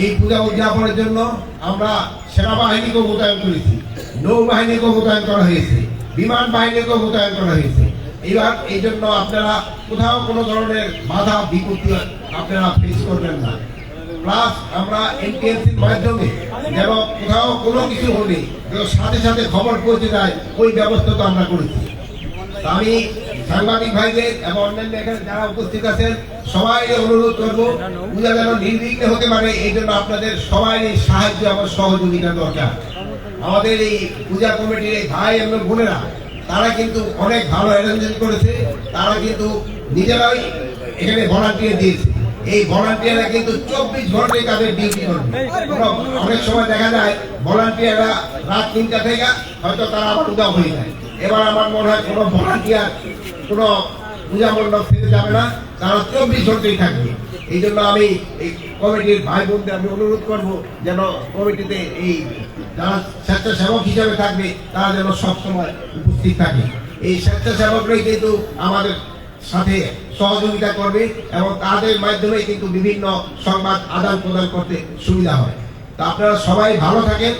এই পূজা উদযাপনের জন্য আমরা সেনাবাহিনীকেও মোতায়েন করেছি নৌবাহিনীকেও মোতায়েন করা হয়েছে, বিমান বাহিনীকেও মোতায়েন করা হয়েছে। এবার এই জন্য আপনারা কোথাও কোনো ধরনের বাধা, বিপত্তি আপনারা ফেস করবেন না। প্লাস আমরা এনটিএনসির মাধ্যমে যেন কোথাও কোনো কিছু হলে সাথে সাথে খবর পৌঁছে যায়, ওই ব্যবস্থা তো আমরা করেছি। আমি সাংবাদিক ভাইদের এবং অন্যান্য এখানে যারা উপস্থিত আছেন সবাই অনুরোধ করব পূজা যেন নির্বিঘ্নে হতে পারে, এই জন্য আপনাদের সবাই সাহায্য এবং সহযোগিতা দরকার। আমাদের এই পূজা কমিটির এই ভাই এবং বোনেরা, তারা কিন্তু অনেক ভালো অ্যারেঞ্জমেন্ট করেছে, তারা কিন্তু নিজেরাই এখানে ভলান্টিয়ার দিয়েছে। এই ভলান্টিয়াররা কিন্তু চব্বিশ ঘন্টায় তাদের ডিউটি করবে অনেক সময় দেখা যায় ভলান্টিয়াররা রাত তিনটা থেকে হয়তো তারা আবার উদা হয়ে যায়। এবার আমার মনে হয় কোনো ভলান্টিয়ার কোনো পূজা মণ্ডপ ফিরে যাবে না, তারা চব্বিশ ঘন্টাই থাকবে। এই জন্য আমি এই কমিটির ভাই বোনদের আমি অনুরোধ করব যেন কমিটিতে এই যারা স্বেচ্ছাসেবক হিসাবে থাকবে, তারা যেন সবসময় উপস্থিত থাকে। এই স্বেচ্ছাসেবকরাই কিন্তু আমাদের সাথে সহযোগিতা করবে এবং তাদের মাধ্যমে কিন্তু বিভিন্ন সংবাদ আদান প্রদান করতে সুবিধা হয় তা আপনারা সবাই ভালো থাকেন,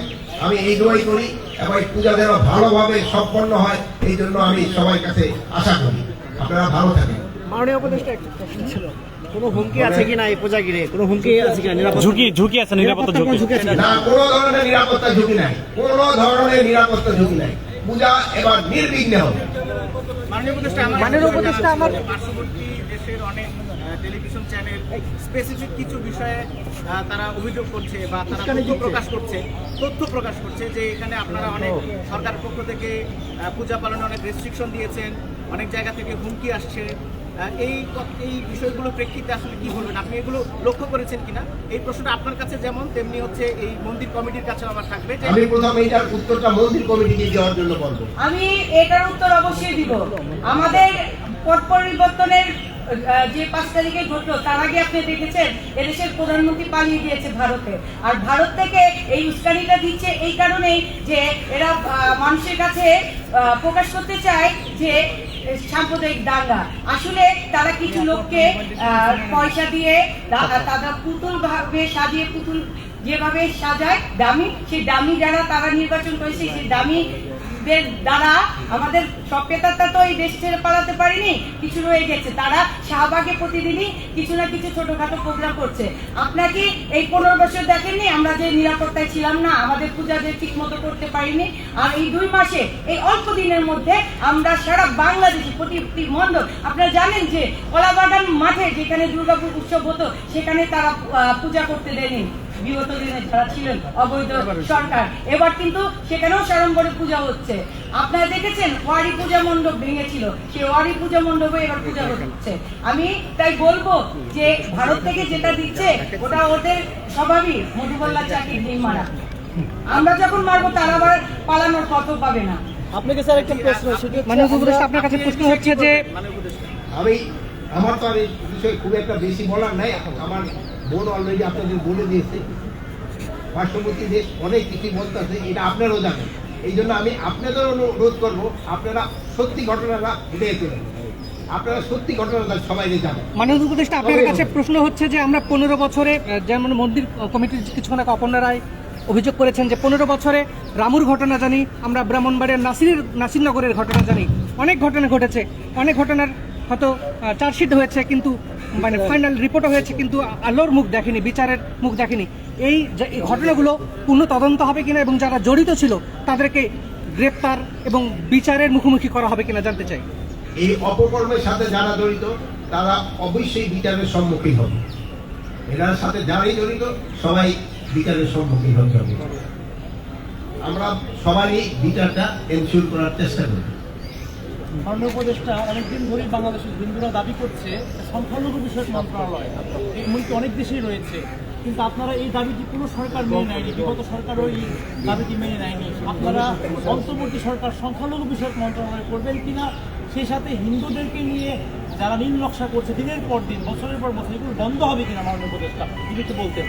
আমি এই দোয়াই করি, এবং এই পূজা যেন ভালোভাবে সম্পন্ন হয়, এই জন্য আমি সবার কাছে আশা করি। আপনারা ভালো থাকেন মাননীয় উপদেষ্টা একটা প্রশ্ন ছিল। কোনো হুমকি আছে কিনা এই পূজা কোনো হুমকি আছে কিনা? নিরাপত্তা ঝুঁকি ঝুঁকি আছে নিরাপত্তা ঝুঁকি। ঝুঁকি না কোনো ধরনের নিরাপত্তা ঝুঁকি নাই। কোনো ধরনের নিরাপত্তা ঝুঁকি নাই। পূজা এবার নির্বিঘ্নে হবে। মাননীয় উপদেষ্টা মাননীয় উপদেষ্টা আমার- পার্শ্ববর্তী দেশের অনেক টেলিভিশন চ্যানেল স্পেসিফিক কিছু বিষয়ে তারা অভিযোগ করছে বা তারা তথ্য প্রকাশ করছে তথ্য প্রকাশ করছে যে এখানে আপনারা অনেক সরকার পক্ষ থেকে পূজা পালনে অনেক রেস্ট্রিকশন দিয়েছেন। অনেক জায়গা থেকে হুমকি আসছে। আহ, এই এই বিষয়গুলো প্রেক্ষিতে আসলে কি বলবেন? আপনি এগুলো লক্ষ্য করেছেন কিনা? এই প্রশ্নটা আপনার কাছে যেমন তেমনি হচ্ছে এই মন্দির কমিটির কাছে আমার থাকবে আমি প্রথমে এটার উত্তরটা মন্দির কমিটিকে দেওয়ার জন্য বলব। আমি এটার উত্তর অবশ্যই দিব। আমাদের পট পরিবর্তনের যে পাঁচ তারিখে ঘটলো, তার আগে আপনি দেখেছেন, এদেশের প্রধানমন্ত্রী পালিয়ে গিয়েছে ভারতে। আর ভারত থেকে এই উস্কানিটা দিচ্ছে এই কারণেই যে এরা মানুষের কাছে প্রকাশ করতে চায় যে সাম্প্রদায়িক দাঙ্গা। আসলে তারা কিছু লোককে পয়সা দিয়ে তারা পুতুল ভাবে সাজিয়ে, পুতুল যেভাবে সাজায়, দামি, সেই দামি যারা তারা নির্বাচন করেছে, সেই দামি দের দ্বারা আমাদের সব তো এই দেশ ছেড়ে পালাতে পারিনি, কিছু রয়ে গেছে। তারা শাহবাগে প্রতিদিনই কিছু না কিছু ছোটখাটো প্রোগ্রাম করছে। আপনাকে এই পনেরো বছর দেখেননি, আমরা যে নিরাপত্তায় ছিলাম না, আমাদের পূজা যে ঠিক মতো করতে পারিনি। আর এই দুই মাসে, এই অল্প দিনের মধ্যে আমরা সারা বাংলাদেশে, প্রতি মণ্ডল, আপনারা জানেন যে কলাবাগান মাঠে যেখানে দুর্গা উৎসব হতো, সেখানে তারা পূজা করতে দেয়নি। বিগত দিনে যারা ছিলেন অবৈধ সরকার এবার কিন্তু সেখানেও সাড়ম্বরে পূজা হচ্ছে। আপনারা দেখেছেন ওয়ারি পূজা মণ্ডপ ভেঙেছিল। সেই ওয়ারি পূজা মণ্ডপে এবার পূজা হচ্ছে। আমি তাই বলব যে ভারত থেকে যেটা দিচ্ছে ওটা ওদের স্বভাবই মধুবল্লা চাকরির ডিম মারা। আমরা যখন মারবো তারা আবার পালানোর কত পাবে না। আপনাকে স্যার একটা প্রশ্ন উপদেষ্টা আপনার কাছে প্রশ্ন হচ্ছে যে আমি আমার তো এই বিষয়ে খুব একটা বেশি বলার নাই। আমার বোন অলরেডি আপনাদের বলে দিয়েছে। পার্শ্ববর্তী দেশ অনেক কিছু বলতেছে এটা আপনারাও জানেন। এই জন্য আমি আপনাদের অনুরোধ করব আপনারা সত্যি ঘটনাটা ফুটিয়ে তুলেন আপনারা সত্যি ঘটনাটা সবাইকে জানেন। মাননীয় উপদেষ্টা আপনার কাছে প্রশ্ন হচ্ছে যে আমরা পনেরো বছরে যেমন মন্দির কমিটির কিছুক্ষণ আগে অপর্ণা রায় অভিযোগ করেছেন যে পনেরো বছরে রামুর ঘটনা জানি আমরা ব্রাহ্মণবাড়িয়ার নাসিরের নাসিরনগরের ঘটনা জানি। অনেক ঘটনা ঘটেছে। অনেক ঘটনার হয়তো চার্জশিট হয়েছে কিন্তু মানে ফাইনাল রিপোর্টও হয়েছে, কিন্তু আলোর মুখ দেখেনি, বিচারের মুখ দেখেনি। এই ঘটনাগুলো পূর্ণ তদন্ত হবে কিনা এবং যারা জড়িত ছিল, তাদেরকে গ্রেপ্তার এবং বিচারের মুখোমুখি করা হবে কিনা জানতে চাই। এই অপকর্মের সাথে যারা জড়িত, তারা অবশ্যই বিচারের সম্মুখীন হবে। এনার সাথে যারাই জড়িত, সবাই বিচারের সম্মুখীন হতে হবে। আমরা সবাই বিচারটা এনশিওর করার চেষ্টা করি। মাননীয় উপদেষ্টা অনেকদিন ধরেই বাংলাদেশের হিন্দুরা দাবি করছে সংখ্যালঘু বিষয়ক মন্ত্রণালয়, এমনকি অনেক দেশেই রয়েছে। কিন্তু আপনারা এই দাবিটি কোনো সরকার মেনে নেয়নি, বিগত সরকারও এই দাবিটি মেনে নেয়নি। আপনারা অন্তর্বর্তী সরকার সংখ্যালঘু বিষয়ক মন্ত্রণালয় করবেন কিনা, সেই সাথে হিন্দুদেরকে নিয়ে যারা নীল নকশা করছে, দিনের পর দিন, বছরের পর বছর, এগুলো বন্ধ হবে কিনা, মাননীয় উপদেষ্টা? যদি বলতেন।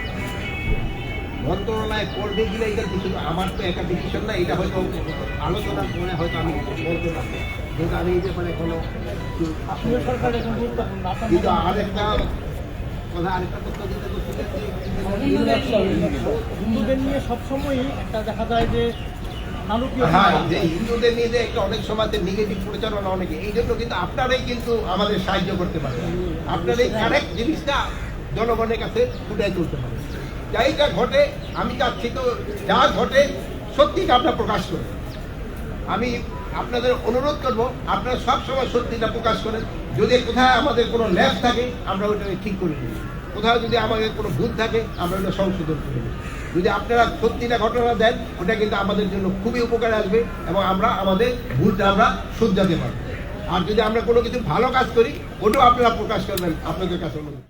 মন্ত্রণালয় করবে কিনা এটা কিছু আমার তো একটা ডিসিশন না এটা হয়তো আলোচনার পরে হয়তো আমি বলতে পারব। যেহেতু আমি এই ব্যাপারে কোনো কিন্তু আরেকটা কথা আরেকটা তথ্য দিতে হিন্দুদের নিয়ে। সবসময়ই একটা দেখা যায় যে হ্যাঁ যে হিন্দুদের নিয়ে যে একটা অনেক নেগেটিভ প্রচারণা অনেকে এই জন্য কিন্তু আপনারাই কিন্তু আমাদের সাহায্য করতে পারেন আপনার এই কারেক্ট জিনিসটা জনগণের কাছে ফুটাই তুলতে পারেন যাই যা ঘটে, আমি চাচ্ছি তো যা ঘটে, সত্যিটা আপনারা প্রকাশ করুন। আমি আপনাদের অনুরোধ করব, আপনারা সব সময় সত্যিটা প্রকাশ করেন। যদি কোথায় আমাদের কোনো ল্যাব থাকে, আমরা ওইটাকে ঠিক করে দিই কোথাও যদি আমাদের কোনো ভুল থাকে, আমরা ওটা সংশোধন করে দিই যদি আপনারা সত্যিটা ঘটনা দেন, ওটা কিন্তু আমাদের জন্য খুবই উপকারে আসবে এবং আমরা আমাদের ভুলটা আমরা শুধরাতে পারব। আর যদি আমরা কোনো কিছু ভালো কাজ করি, ওটাও আপনারা প্রকাশ করবেন। আপনাদের কাছে অনুরোধ।